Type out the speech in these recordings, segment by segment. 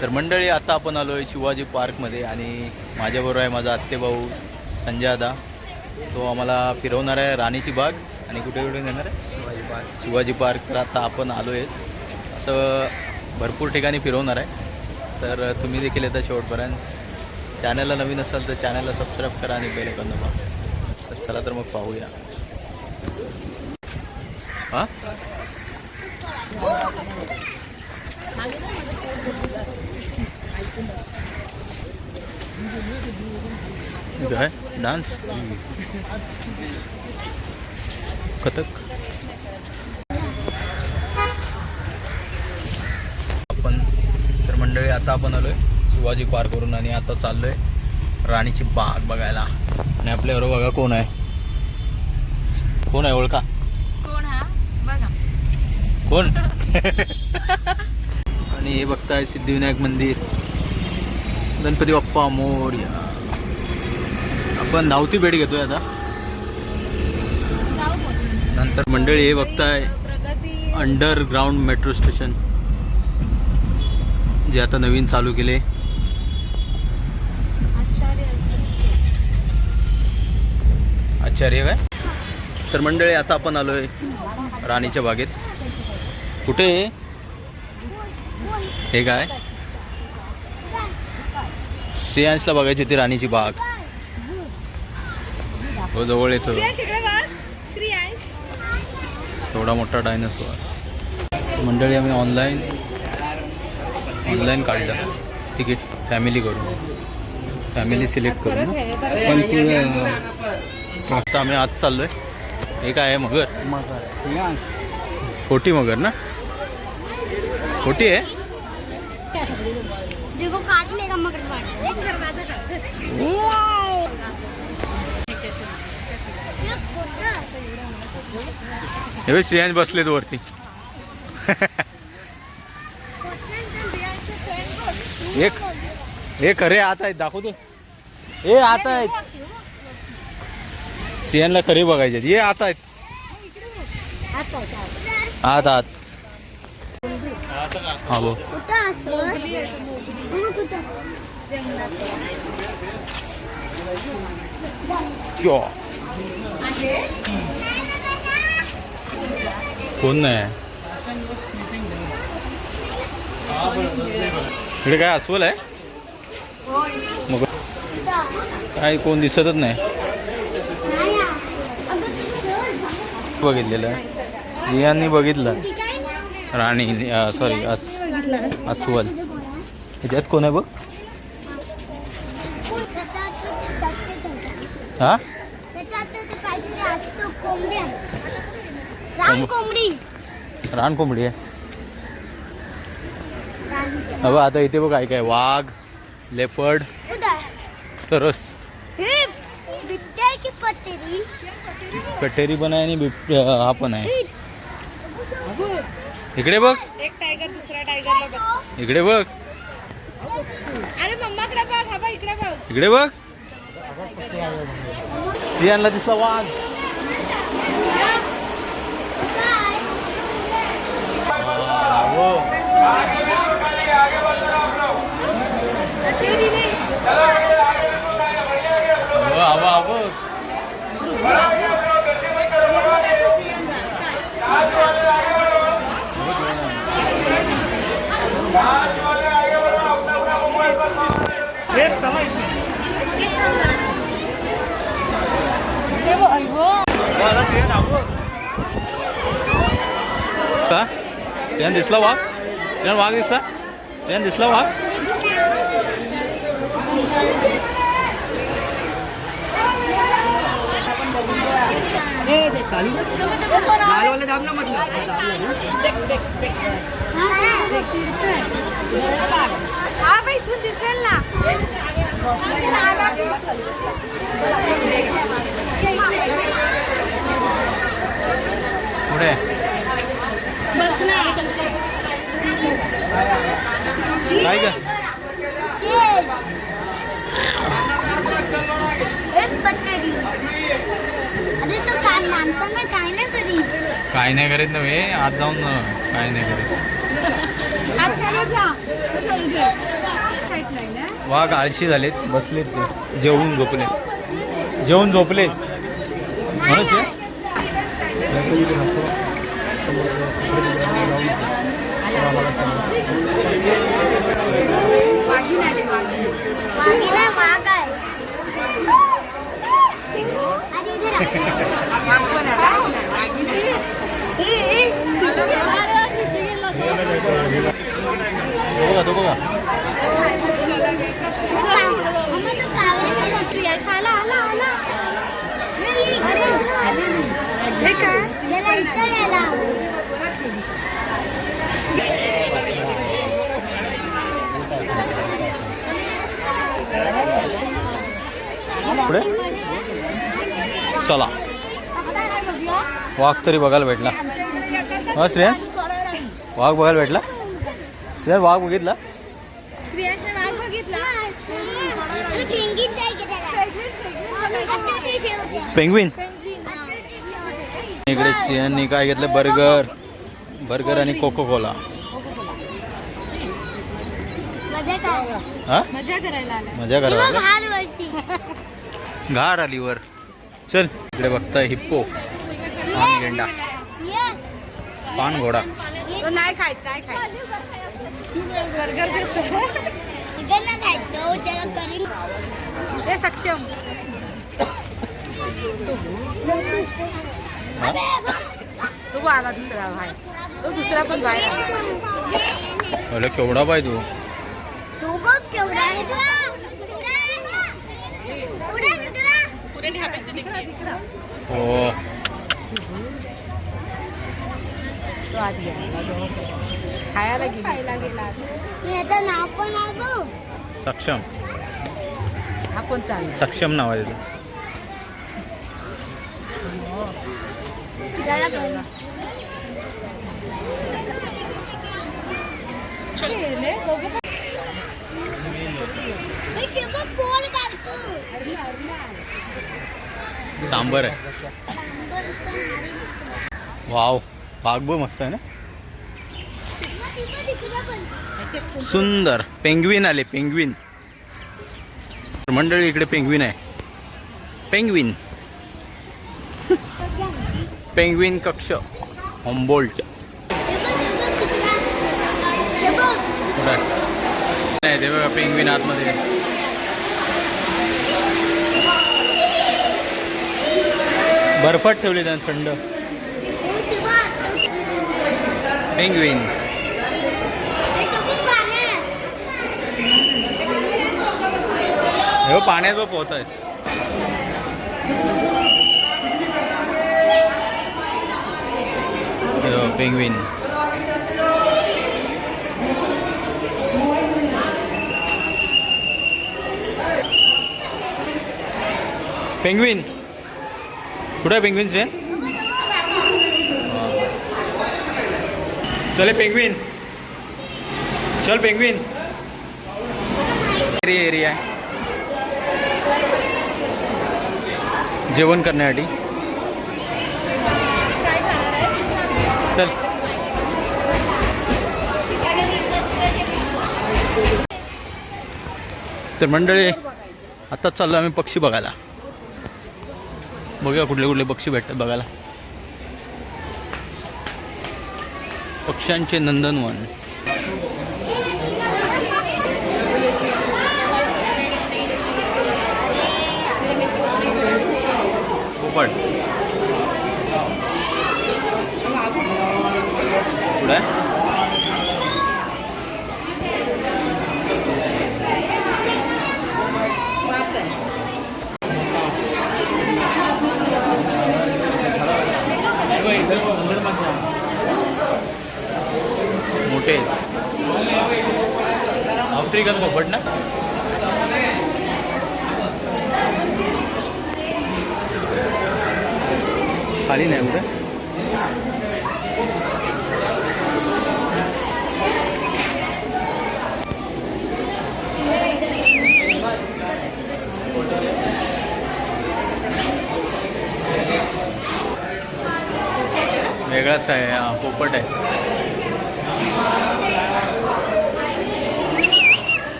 तर मंडळी आता आपण आलो आहे शिवाजी पार्कमध्ये आणि माझ्याबरोबर आहे माझा आत्तेभाऊ संजय दादा तो आम्हाला फिरवणार आहे राणीची बाग. आणि कुठे कुठे नेणार आहे? शिवाजी पार्क. शिवाजी पार्क. तर आता आपण आलो आहे असं भरपूर ठिकाणी फिरवणार आहे. तर तुम्ही देखील येता शेवटपर्यंत. चॅनलला नवीन असाल तर चॅनलला सबस्क्राईब करा आणि बेल ऐकून दाबा तर चला तर मग पाहूया. हां? काय डान्स कथक. आपण तर मंडळी आता आपण आलोय शिवाजी पार्कवरून आणि आता चाललोय राणीची बाग बघायला. आणि आपल्याबरोबर बघा कोण आहे. कोण आहे ओळखा? कोण हा? बघा. कोण? आणि हे बघताय सिद्धिविनायक मंदिर गणपती बाप्पा मोरया. आपण धावती भेट घेतोय आता. नंतर मंडळी हे बघताय अंडरग्राऊंड मेट्रो स्टेशन जे आता नवीन चालू केले. आचार्य आचार्य काय? तर मंडळी आता आपण आलोय राणीच्या बागेत. कुठे आहे? हे काय? श्रेयांशला बघायची ती राणीची बाग. हो जवळ येतो. थोडा मोठा डायनासोर मंडळी आम्ही ऑनलाईन ऑनलाईन काढलं. तिकीट फॅमिली करून. फॅमिली सिलेक्ट करून. पण तू आता आम्ही आज चाललोय. हे काय आहे मगर? खोटी मगर ना? खोटी आहे? देखो काट लेगा मगर हे श्रेयांश बसलेत वरती. एक हे खरे आत आहेत दाखवतो हे आत आहेत. श्रेयांना खरे बघायचे ये आत आहेत. आत आत. हा बो कोण नाही इकडे काय अस्वल आहे मग काय कोण दिसतच नाही बघितलेलं स्त्रियांनी बघितलं राणी सॉरी अस अस्वल. ह्याच्यात कोण आहे बघ? हा? रान कोंबडी आहे. अबा आता इथे बघ काय काय वाघ लेपर्ड तरस. हे कटेरी पण आहे आणि हा पण आहे. इकडे बघ. एक टायगर दुसऱ्या टायगरला बघ. इकडे बघ. अरे मम्माकडे बघ हा बघ इकडे बघ. इकडे बघ. स्त्रियांना दिसला वाघ. हो. हो, हवा हवा ते बघ अल्बो का यान दिसला वाघ? यान वाघ दिसला यान दिसला वाघ लाल वाले दाब ना मतलब हा बाई इथून दिसेल ना। पुढे बस ना। काय का एक पत्तरी अरे तो काय माणसांना काय नाही करी काय नाही करीत नव्हे आज जाऊन काय नाही करीत. वाघ आळशी झालेत बसलेत ते. जेवून झोपले. जेवून झोपले. म्हणून शे? वाघीला वाघ आहे आणि इथे तो बघा तो बघा मम्मा तो कावळ्याचा पक्षी आहे. आला, आला, आला. नाही, हे चला. वाघ तरी बघायला भेटला. हा श्रेयस? वाघ बघायला भेटला? श्रेयस वाघ बघितला? श्रेयासने इकडे श्रेयांनी काय घेतलं? बर्गर. बर्गर आणि कोको कोला? हा? मजा करायला. घार आली? वर. चल इकडे बघताय हिप्पो. पान गेंडा ये. पान घोडा तो नाही खायत नाही खायत बर्गर दिसतो सक्षम? तो आला दुसरा भाई. तो दुसरा पण आला. अरे केवढा पाय तू? तो बघ केवढा आहे. हो. तो आत गेला खायला गेला. खायला गेला. याचं नाव पण आहे. सक्षम. हा सक्षम नाव आहे हे. सांबर आहे. वाव वाघ बघ मस्त आहे ना. सुंदर पेंग्विन आले पेंग्विन. मंडळी इकडे पेंग्विन आहे. पेंग्विन. पेंग्विन कक्ष हॉम्बोल्ट? नाही ते बघा पेंग्विन आतमध्ये. बर्फात ठेवले त्यानं थंड पेंग्विन हे पाण्यात. पोहत आहेत पेंगविन पेंगविन कुठे आहे पेंग्विन ट्रेन चले पेंग्विन चल पेंग्विन एरिया एरिया आहे जेवण करण्यासाठी चल. तर मंडळी आत्ताच चाललो आम्ही पक्षी बघायला. बघूया कुठले कुठले पक्षी भेटतात बघायला. पक्ष्यांचे नंदनवन पोपट पुढे मोठे आफ्रिकन पोपट ना खाली नाही कुठे बऱ्याच आहे हा पोपट आहे.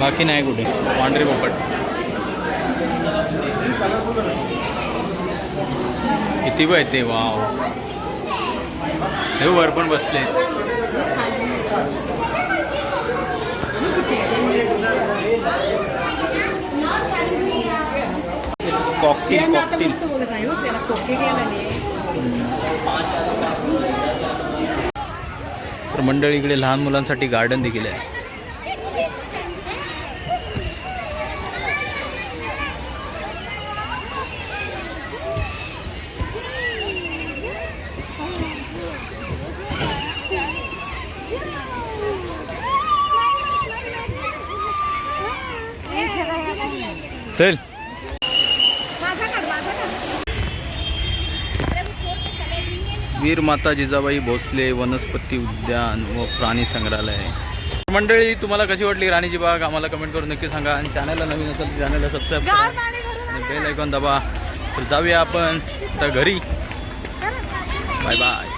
बाकी नाही कुठे. पांढरे पोपट. किती बघ ते वाव. हे वर पण बसले. कॉकटेल कॉकटेल तर मंडळी इकडे लहान मुलांसाठी गार्डन देखील आहे. चल. वीर माता जिजाबाई भोसले वनस्पती उद्यान व प्राणी संग्रहालय. मंडळी तुम्हाला कशी वाटली राणीची बाग? आम्हाला कमेंट करून नक्की सांगा. आणि चॅनलला नवीन असेल तर चॅनलला सबस्क्राईब करा. आणि बेल ऐकून दबा. तर जाऊया आपण तर घरी. Bye bye